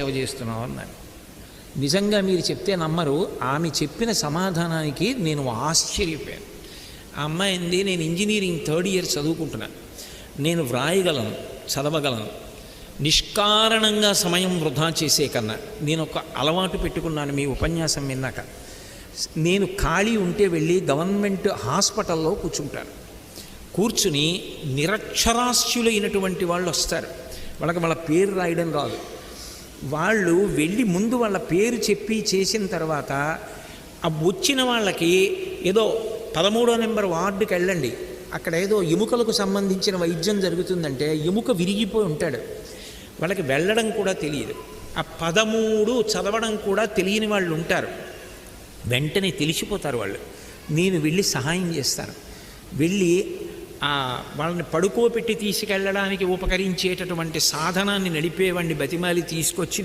సేవ చేస్తున్నావు అన్నాడు. నిజంగా మీరు చెప్తే నమ్మరు ఆమె చెప్పిన సమాధానానికి నేను ఆశ్చర్యపోయాను. ఆ అమ్మాయి అంది నేను ఇంజనీరింగ్ థర్డ్ ఇయర్ చదువుకుంటున్నాను నేను వ్రాయగలను చదవగలను. నిష్కారణంగా సమయం వృధా చేసే కన్నా నేను ఒక అలవాటు పెట్టుకున్నాను మీ ఉపన్యాసం విన్నాక. నేను ఖాళీ ఉంటే వెళ్ళి గవర్నమెంట్ హాస్పిటల్లో కూర్చుంటాను కూర్చుని నిరక్షరాస్యులైనటువంటి వాళ్ళు వస్తారు. వాళ్ళకి వాళ్ళ పేరు రాయడం రాదు. వాళ్ళు వెళ్ళి ముందు వాళ్ళ పేరు చెప్పి చేసిన తర్వాత ఆ వచ్చిన వాళ్ళకి ఏదో పదమూడో నెంబర్ వార్డుకి వెళ్ళండి. అక్కడ ఏదో ఎముకలకు సంబంధించిన వైద్యం జరుగుతుందంటే ఎముక విరిగిపోయి ఉంటాడు. వాళ్ళకి వెళ్ళడం కూడా తెలియదు. ఆ పదమూడు చదవడం కూడా తెలియని వాళ్ళు ఉంటారు. వెంటనే తెలిసిపోతారు వాళ్ళు. నేను వెళ్ళి సహాయం చేస్తాను. వెళ్ళి ఆ వాళ్ళని పడుకోపెట్టి తీసుకెళ్ళడానికి ఉపకరించేటటువంటి సాధనాన్ని నడిపేవాడిని బతిమాలి తీసుకొచ్చి